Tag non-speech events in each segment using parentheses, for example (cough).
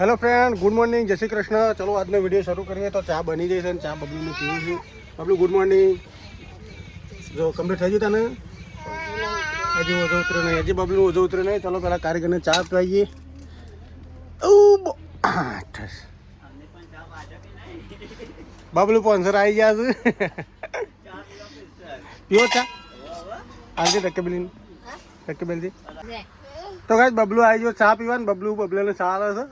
Hello friend, good morning, જય શ્રી કૃષ્ણ. ચલો, આજનો વીડિયો શરૂ કરીએ. તો ચા બની જશે અને ચા બબલુને પીવું છું. Bablu, good morning. જો કમ્પ્લીટ થઈ ગયું તને? હજી ઓછો ઉતરે નહીં. હજી બબલું ઓછો ઉતરે નહીં. ચલો, પેલા કારીગરને ચા પીવાઈએ. પોન્સર. બબલુ સ્પોન્સર આવી ગયા છે. પીવો ચા. આજે રકેબેલી રકેબેલજી તો ગાઈસ બબલુ આવી જો ચા પીવા ને બબલુ બબલુને ચા આવે છે.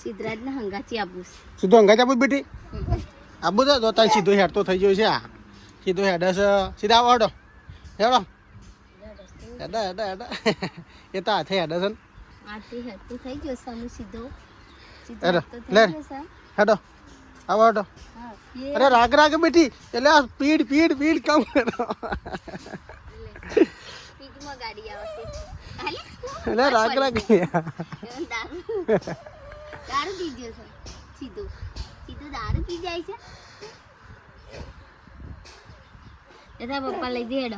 સિદ્ધરાજને હંગાચી આપું સીધો અંગાજ આપું બેટી? આપું છે? તો તાર સીધો હેડ તો થઈ ગયો છે આ સીધો હેડ છે સીધા આવો હેડો. હેડો. હેડા હેડા હેડા. એ તો હાથે હેડે છે ને. આથી હેઠું થઈ ગયો છે સીધો. છે. હેડો. આવો અરે રાગ રાગ બેઠી. એટલે આ સ્પીડ સ્પીડ સ્પીડ કમ કરો. એટલે રાગ રાગ દારૂ. દારૂ પી ગયો છે. સીધો. સીધો દારૂ પી જાય છે. એ પપ્પા લઈ જઈ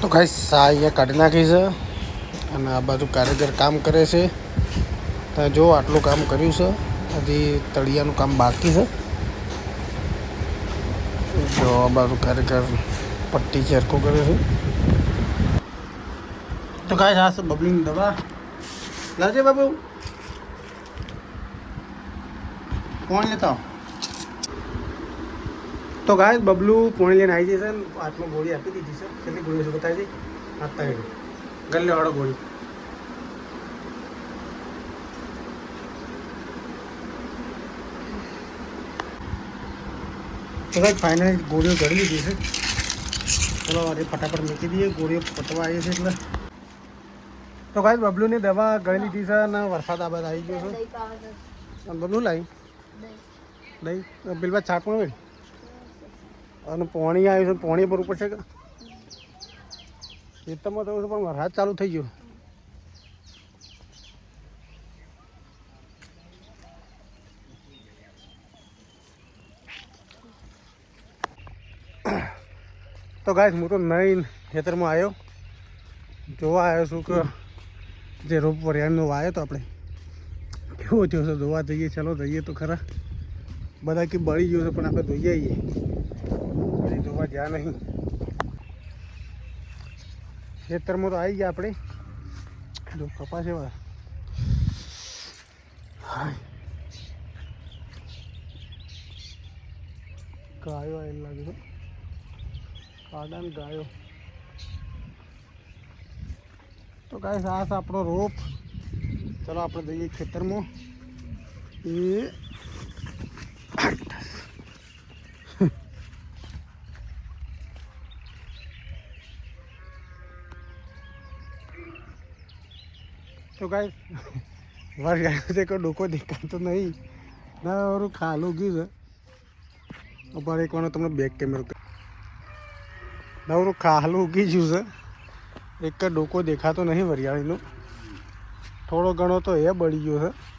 તો ગાઈસ સા અહીંયા કાઢી નાખી છે. અને આ બાજુ કારીગર કામ કરે છે. ત્યાં જો આટલું કામ કર્યું છે. હજી તળિયાનું કામ બાકી છે. જો આ બાજુ કારીગર પટ્ટી ચેરકો કરે છે. તો કાંઈ આ છે દવા લાજે બાબુ. કોણ લેતા તો ગાય બબલું પોણી લઈને આવી જશે હાથમાં ગોળી આપી દીધી છે. કેટલી ગોળીઓ છે બતાવી દઈ એની ગલ્લે ગોળી. તો કંઈક ફાઇનલ ગોળીઓ ગળી લીધી છે. ચલો અરે ફટાફટ મૂકી દઈએ. ગોળીઓ પતવા આવી છે એટલે. તો ભાઈ બબલુની દવા ગળી લીધી છે અને વરસાદ આ બાદ આવી ગયો છે. બબલુ લાવી દહીં. પેલા છાપમાં હોય? અને પોણી આવ્યું છે પોણી પર ઉપર છે કે? ખેતરમાં થયું છે પણ વરસાદ ચાલુ થઈ ગયો. તો ગાય હું તો નહીં ખેતરમાં આવ્યો. જોવા આવ્યો છું કે જે રોપ વરિયાળનો વાયો તો આપણે. કેવો થયો છે, જોવા જઈએ, ચાલો જઈએ તો ખરા. બધા કે બળી ગયું છે, પણ આપણે જોઈએ આવીએ. હજી જોવા જ્યાં નહીં. ખેતરમાં તો આવી ગયા આપણે. જો કપાસ એવા. ગાયો આવેલ લાગે છે. કાડા ગાયો. તો ગાય આ આપણો રોપ. ચલો આપણે જઈએ ખેતરમાં. એ તો ગાય વાર ગાયો છે કોઈ ડોકો દેખાતો નહીં. ના ખાલું ગયું છે. ઉપર એક વાર તમને બેક કેમેરો નવરું ખાલું ઉગી ગયું છે. એક ડોકો દેખાતો નહીં વરિયાળીનો. થોડો ઘણો તો એ બળી ગયો છે.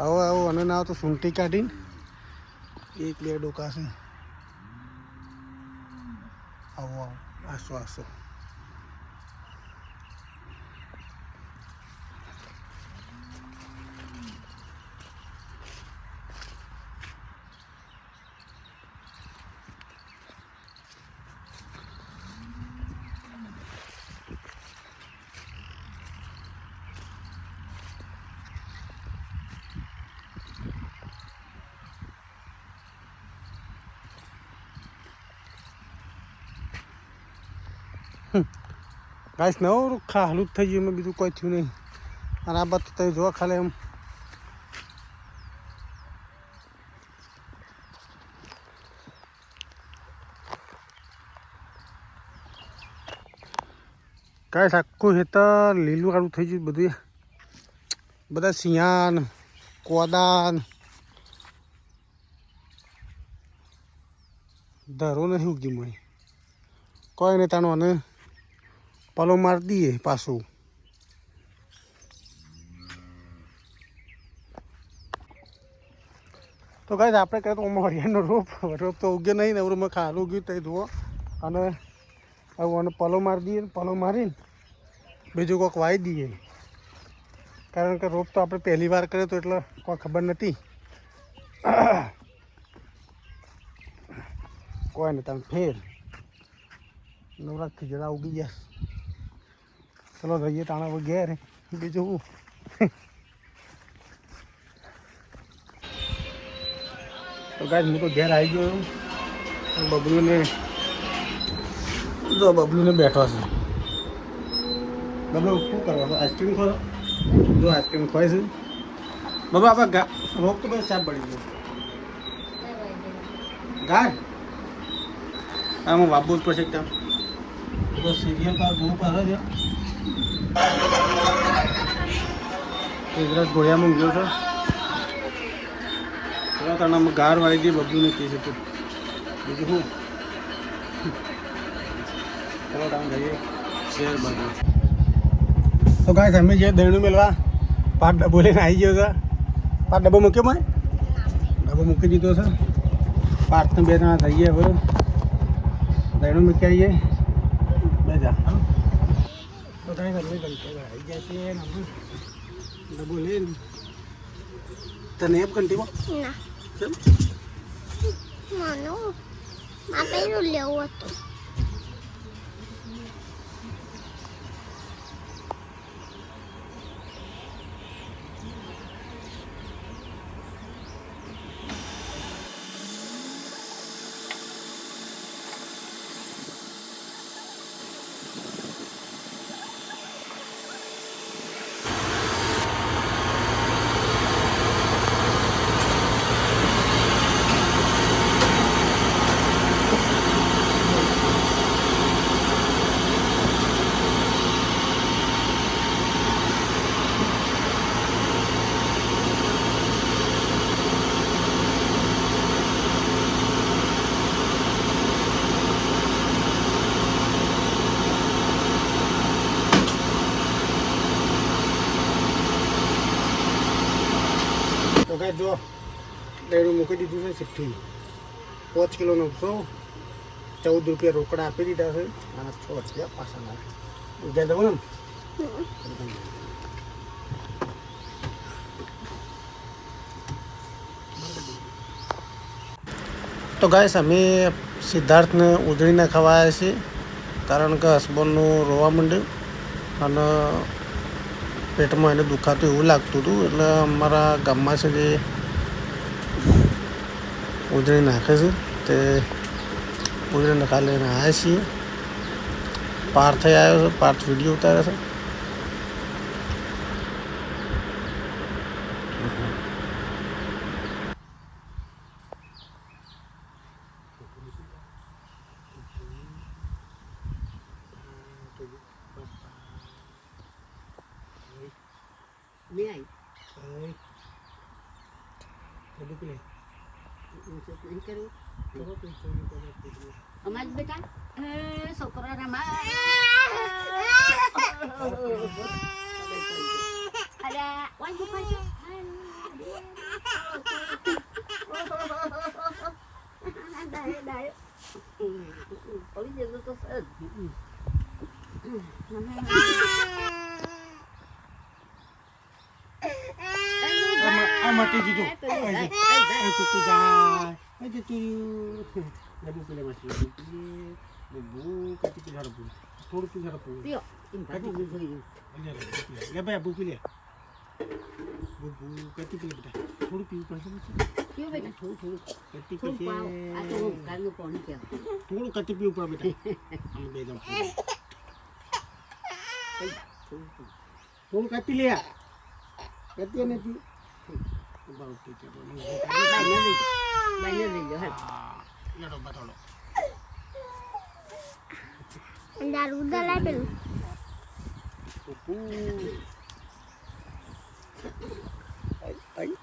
આવો આવો, અને ના તો સૂંટી કાઢીને એક બે ડોકા છે. આવો આવો, આસો આસો. ગાઈસ નવું ખાલું જ થઈ ગયું એમાં બીજું કોઈ થયું નહીં અને આ બધું તમે જોવા ખાલી એમ ગાઈસ આખું હેતર લીલું કાળું થઈ ગયું બધું બધા સિયાન કોદાન ધરો નહીં ઉગી મળી કોઈ નહીં તાનો અને પાલો મારી દઈએ પાછું તો તો આપણે કહે તો આમાં હરિયાનો રોપ. રોપ તો ઉગે નહીં ને એવું ખાલું ઉગ્યું તે જુઓ. અને આવું અને પલો મારી દઈએ પલો મારીને બીજું કોઈક વાવી દઈએ કારણ કે રોપ તો આપણે પહેલી વાર કર્યો તો એટલે કોઈ ખબર નથી. (coughs) કોઈ નહીં તમે ફેર. નવરાત ખીજડા ઉગી ગયા ચલો રહીએ તાણા હવે ઘેર બીજું શું તો ગાય હું તો ઘેર આવી ગયો છું. બબલુને જો બબલુને બેઠો છે બબલુ શું કરવાનું આઈસ્ક્રીમ ખો જો આઈસ્ક્રીમ ખવાય છે બાબા આપણે ગા રોગ તો બસ સાફ પડી ગયો ગાય આમાં વાપવું જ પડશે એકદમ તો સિરિયલ પર બહુ પાડો છે ગુજરાત ઘોડિયામાં ગયો છો? થોડા તણામાં ગાર વાળી ગઈ બધું કહી શકું બીજું શું? ચલો બાજુ તો કાંઈ તમે જે દહીણું મેળવા પાંચ ડબ્બો લઈને આવી ગયો છે. પાંચ ડબ્બો મૂક્યો મેં ડબ્બો મૂકી દીધો છે. પાંચને બે જણા ગયા હવે. દહીણું મૂકી આવીએ. બે જા. કાંઈ તમે ઘંટો આવી ગયા છે ડબ્બો લઈને તને એમ કંટીમાં? ના. કેમ? મને આ પેલું લેવું હતું. તો જો દહીણું મૂકી દીધું છે સિફ્ટી પાંચ કિલો નવસો, ચૌદ રૂપિયા રોકડા આપી દીધા છે. અને છ રૂપિયા પાછા લાવે ગયા જવું ને તો ગાઈસ, અમે સિદ્ધાર્થને ઉધળીને ખવાયા છીએ, કારણ કે હસબન્ડનું રોવા માંડ્યું. અને પેટમાં એને દુખાતું એવું લાગતું હતું, એટલે અમારા ગામમાં છે જે ઉજળી નાખે છે, તે ઉજળી નખા લઈને આવ્યા છીએ. પાર્થ આવ્યો છે, પાર્થ વીડિયો ઉતારે છે. મેં આવી નહીં કર્યું અમાજ બેટા? એ છોકરો રમા અરે ઓય ગુફા છે? ડાય ડાય ઓલી જેવું તો સર આ મટી દીધું એ જતું રહ્યું ડબ્બુ પીલે માસી. પી ઝાડપુર થોડું પી ઝાડપુર પીઓ એમ કાઢી દીધું લે ભાઈ આબુ પી લે. બુબુ કાચી પી બેટા. થોડું પીવું પડશે પછી બેટા. થોડું થોડું. કાચી થોડું પીશે પાવ. આ તો ગાલનું પાણી કહેવાય થોડું કાચી પીવું પડે બેટા. અમે બે જણ થોડું થોડું લે કાચી નથી લડો બતાડો દારૂ દલાય પેલું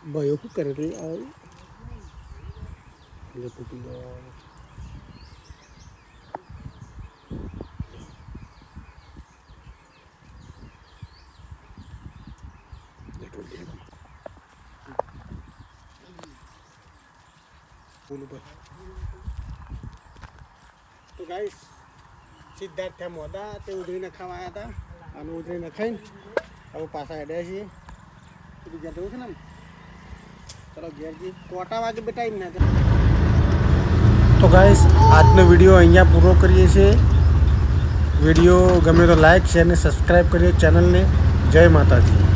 ભાઈઓ શું કરે રે આઈ લે પીપી પુલ ઉપર. તો ગાઈસ સિદ્ધાર્થ ત્યાં મોદા તે ઉધરીને ખાવા આવ્યા હતા. અને ઉધરીને ખાઈને હવે પાછા હેડ્યા છીએ. કીધું ઘેર જવું છે ને? ચલો ઘેરજી કોટા વાગે એમ ના તો ગાઈસ આજનો વીડિયો અહીંયા પૂરો કરીએ છીએ. વીડિયો ગમે તો લાઈક શેર અને સબસ્ક્રાઈબ કરીએ ચેનલને જય માતાજી.